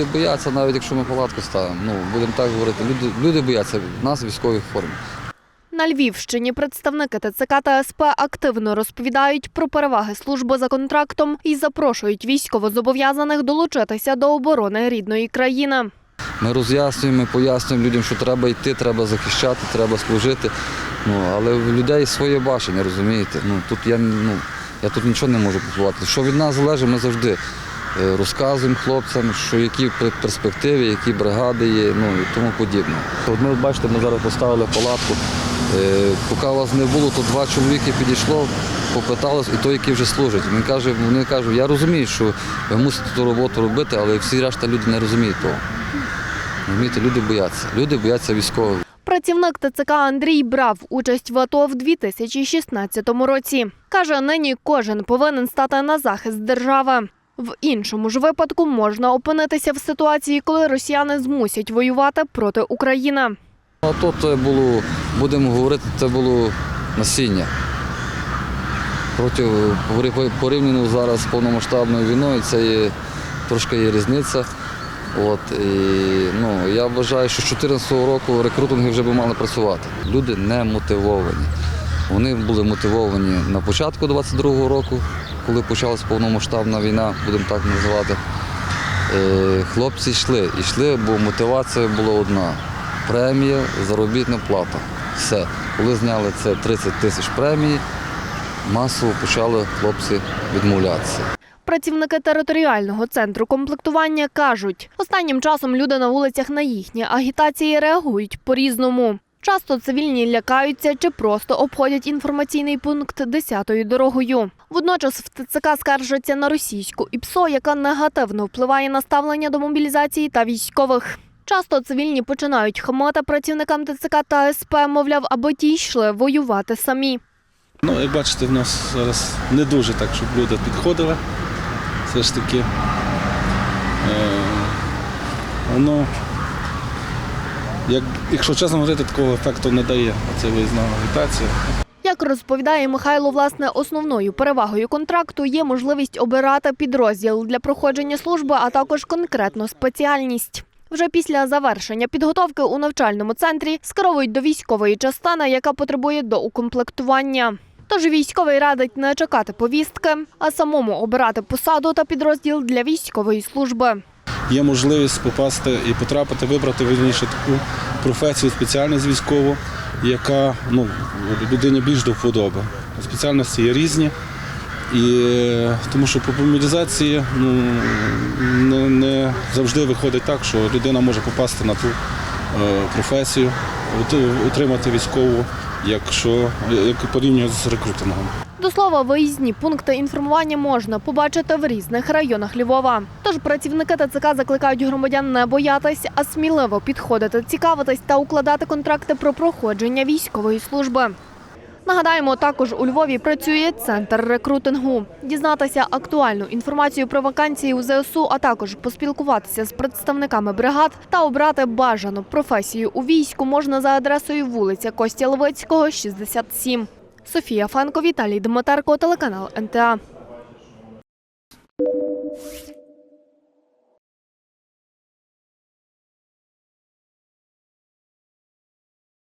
люди бояться, навіть якщо ми палатку ставимо. Ну, будемо так говорити, люди, люди бояться нас в військовій формі. На Львівщині представники ТЦК та СП активно розповідають про переваги служби за контрактом і запрошують військовозобов'язаних долучитися до оборони рідної країни. Ми роз'яснюємо, ми пояснюємо людям, що треба йти, треба захищати, треба служити. Ну, але в людей своє бачення, розумієте? Ну, тут я, ну, я тут нічого не можу попливати. Що від нас залежить, ми завжди розказуємо хлопцям, що які перспективи, які бригади є, ну і тому подібне. От ми бачите, ми зараз поставили палатку. Е, Поки вас не було, то два чоловіки підійшло, попиталось, і той, який вже служить. Він каже, вони кажуть, я розумію, що ви мусите ту роботу робити, але всі решта люди не розуміють того. Розумієте, люди бояться. Люди бояться військових. Працівник ТЦК Андрій брав участь в АТО в 2016 році. Каже, нині кожен повинен стати на захист держави. В іншому ж випадку можна опинитися в ситуації, коли росіяни змусять воювати проти України. А то це було, будемо говорити, це було насіння. Проти порівняно зараз з повномасштабною війною, це є трошки є різниця. От, і, ну, я вважаю, що з 2014 року рекрутинги вже би мали працювати. Люди не мотивовані. Вони були мотивовані на початку 22-го року, коли почалась повномасштабна війна, будемо так називати. Е, Хлопці йшли, йшли, бо мотивація була одна. Премія, заробітна плата. Все. Коли зняли це 30 тисяч премії, масово почали хлопці відмовлятися. Працівники територіального центру комплектування кажуть, останнім часом люди на вулицях на їхні агітації реагують по-різному. Часто цивільні лякаються чи просто обходять інформаційний пункт 10-ю дорогою. Водночас в ТЦК скаржаться на російську ІПСО, яка негативно впливає на ставлення до мобілізації та військових. Часто цивільні починають хамати працівникам ТЦК та СП, мовляв, аби ті йшли воювати самі. Ну, як бачите, в нас зараз не дуже так, щоб люди підходили. Все ж таки. Е, воно, як, якщо чесно говорити, такого ефекту не дає ця виїзна агітація. Як розповідає Михайло, власне, основною перевагою контракту є можливість обирати підрозділ для проходження служби, а також конкретну спеціальність. Вже після завершення підготовки у навчальному центрі скеровують до військової частини, яка потребує доукомплектування. Тож військовий радить не чекати повістки, а самому обирати посаду та підрозділ для військової служби. Є можливість попасти і потрапити, вибрати вільніше таку професію, спеціальність військову, яка ну, людині більш до вподоби. Спеціальності є різні. І тому що по мобілізації ну, не, не завжди виходить так, що людина може попасти на ту професію, от- отримати військову, якщо як порівнює з рекрутингом. До слова, виїзні пункти інформування можна побачити в різних районах Львова. Тож працівники ТЦК закликають громадян не боятись, а сміливо підходити, цікавитись та укладати контракти про проходження військової служби. Нагадаємо, також у Львові працює центр рекрутингу. Дізнатися актуальну інформацію про вакансії у ЗСУ, а також поспілкуватися з представниками бригад та обрати бажану професію у війську можна за адресою вулиця Костя Левицького, 67. Софія Фанко, Віталій Дмитерко, телеканал НТА.